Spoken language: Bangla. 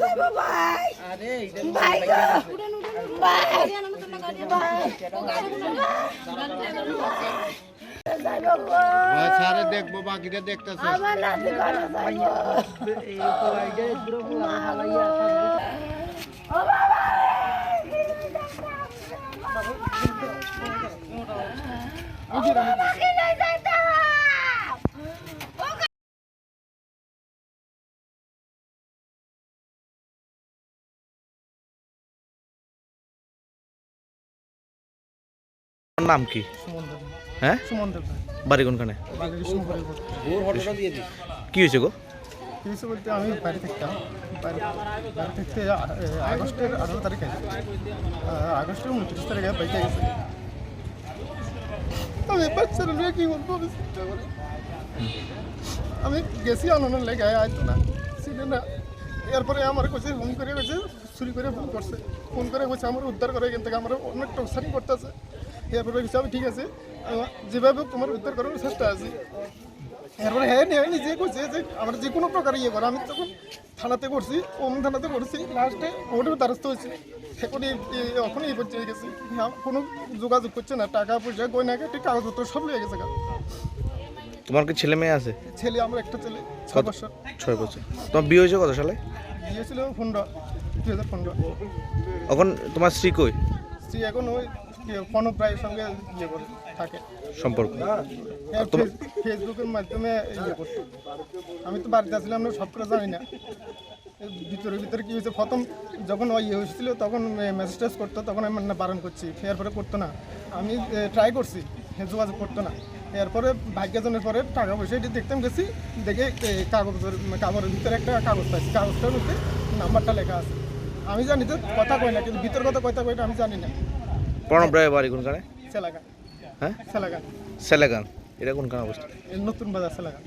যাব ভাই ভাই সারে দেখব বাকিটা দেখতেছে নাম কি? হ্যাঁ? বাড়ি কোনখানে কি হয়েছে গো? কিছু বলতে আমি বাড়ি থাকতাম বাড়ি বাড়ি থাকতে আগস্টের আঠারো তারিখে আগস্টের উনত্রিশ তারিখে বাইকে গেছে। আমি বাচ্চারা নিয়ে কি বলব আমি চিন্তা করি। আমি গেছি আনন্দের লেগে আইতো না এরপরে আমার কাছে ফোন করে গেছে চুরি করে ফোন করছে। ফোন করে গেছে আমার উদ্ধার করে এখান থেকে আমার অনেক টকসারি করতেছে। এরপরে গেছে আমি ঠিক আছে। যেভাবে তোমার উদ্ধার করার চেষ্টা আছি। এরপরে হ্যাঁ নিয়ে নিজে করছে যে আমার যে কোনো প্রকার ইয়ে করে আমি তখন থানাতে করছি ওম থানাতে করছি লাস্টে কোর্টের দ্বারস্থ হয়েছি। এখন এখন এই পর্যায়ে গেছি। হ্যাঁ, কোনো যোগাযোগ করছে না টাকা পয়সা গয়না ঠিক কাগজপত্র সব লেগে গেছে। তোমার কি ছেলে মেয়ে আছে? ছেলে আমার একটা ছেলে ছ কত? বছর। ছয় বছর। তোমার বিয়ে হয়েছে কত সালে? বিয়ে ছিল পনেরো দুই হাজার পনেরো। এখন তোমার স্ত্রী কই? স্ত্রী এখন ওই কোনো প্রায়ের সঙ্গে ইয়ে করে থাকে। সম্পর্ক। হ্যাঁ, ফেস- ফেসবুকের মাধ্যমে ইয়ে করতো আমি তো বাড়িতে আসলাম না সব করে জানি না। ভিতরে ভিতরে কি হয়েছে? প্রথম যখন ওই ইয়ে হয়েছিল তখন মেসেজ টেস করতো তখন আমি না বারণ করছি। এরপরে করতো না। আমি ট্রাই করছি যোগাযোগ করতো না। এরপরে ভাগ্যজনের পরে টাকা পয়সা এটি দেখতাম গেছি দেখে কাগজের কাগজের ভিতরে একটা কাগজ পাইছি। কাগজটার মধ্যে নাম্বারটা লেখা আছে। আমি জানি তো কথা কই না কিন্তু ভিতর কথা কথা কই না আমি জানি না। প্রণব রায়ের বাড়ি কোনখানে? হ্যাঁ? সেলাগান। সেলেগান। এটা কোনখানে অবস্থা নতুন বাজার সেলাগা